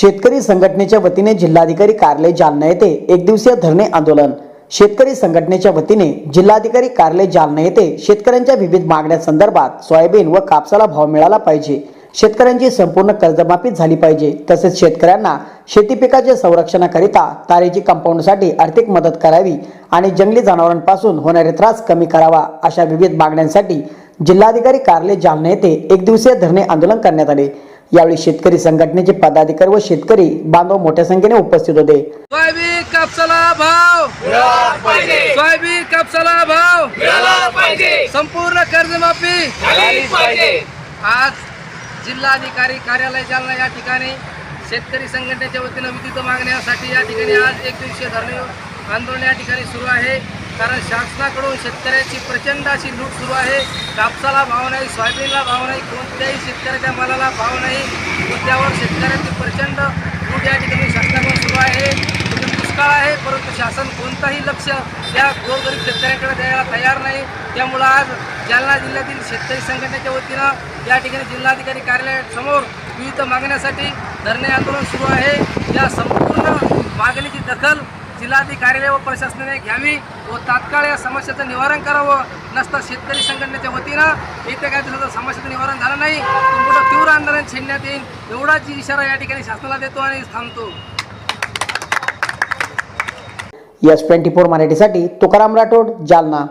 शेतकरी संघटनेच्या वतीने जिल्हाधिकारी कार्यालय जालना येथे एक दिवसीय धरणे आंदोलन. शेतकरी संघटनेच्या वतीने जिल्हाधिकारी कार्यालय जालना येथे शेतकऱ्यांच्या विविध मागण्यांसंदर्भात सोयाबीन व कापसाला भाव मिळाला पाहिजे. शेतकऱ्यांची संपूर्ण कर्जमाफी झाली पाहिजे. तसेच शेतकऱ्यांना शेती पिकाच्या संरक्षणाकरिता तारेची कंपाऊंडसाठी आर्थिक मदत करावी आणि जंगली जनावरांपासून होणारे त्रास कमी करावा अशा विविध मागण्यांसाठी जिल्हाधिकारी कार्यालय जालना येथे एक दिवसीय धरणे आंदोलन करण्यात आले. यावेळी शेतकरी संघटनेचे पदाधिकारी व शेतकरी बांधव मोठ्या संख्येने उपस्थित होते. सोयाबीन कापसाला भाव. सोयाबीन कापसाला भाव. संपूर्ण कर्जमाफी आज जिल्हाधिकारी कार्यालय जालना या ठिकाणी शेतकरी संघटनेच्या वतीनं विविध मागण्यासाठी या ठिकाणी आज एक दिवसीय धरणे आंदोलन या ठिकाणी सुरू आहे. कारण शासनाकडून शेतकऱ्याची प्रचंड अशी लूट सुरू आहे. कापसाला भाव नाही सोयाबीनला भाव नाही कोणत्याही शेतकऱ्याच्या मालाला भाव नाही. मुद्द्यावर शेतकऱ्याची प्रचंड लूट या ठिकाणी शासनाकडून सुरू आहे. दुष्काळ आहे परंतु शासन कोणताही लक्ष या गोरगरीब शेतकऱ्यांकडे द्यायला तयार नाही. त्यामुळं आज जालना जिल्ह्यातील शेतकरी संघटनेच्या वतीनं या ठिकाणी जिल्हाधिकारी कार्यालयासमोर विविध मागण्यासाठी धरणे आंदोलन सुरू आहे. या संपूर्ण मागणीची दखल जिल्हाधिकारी व प्रशासनाने घ्यावी व तात्काळ या समस्येचं निवारण करावं. नसता शेतकरी संघटनेच्या वतीनं येत्या काही दिवसाचं समस्येचं निवारण झालं नाही पुढं तीव्र आंदोलन छेडण्यात येईल. एवढाच इशारा या ठिकाणी शासनाला देतो आणि थांबतो. यस ट्वेंटी फोर मराठीसाठी तुकाराम राठोड जालना.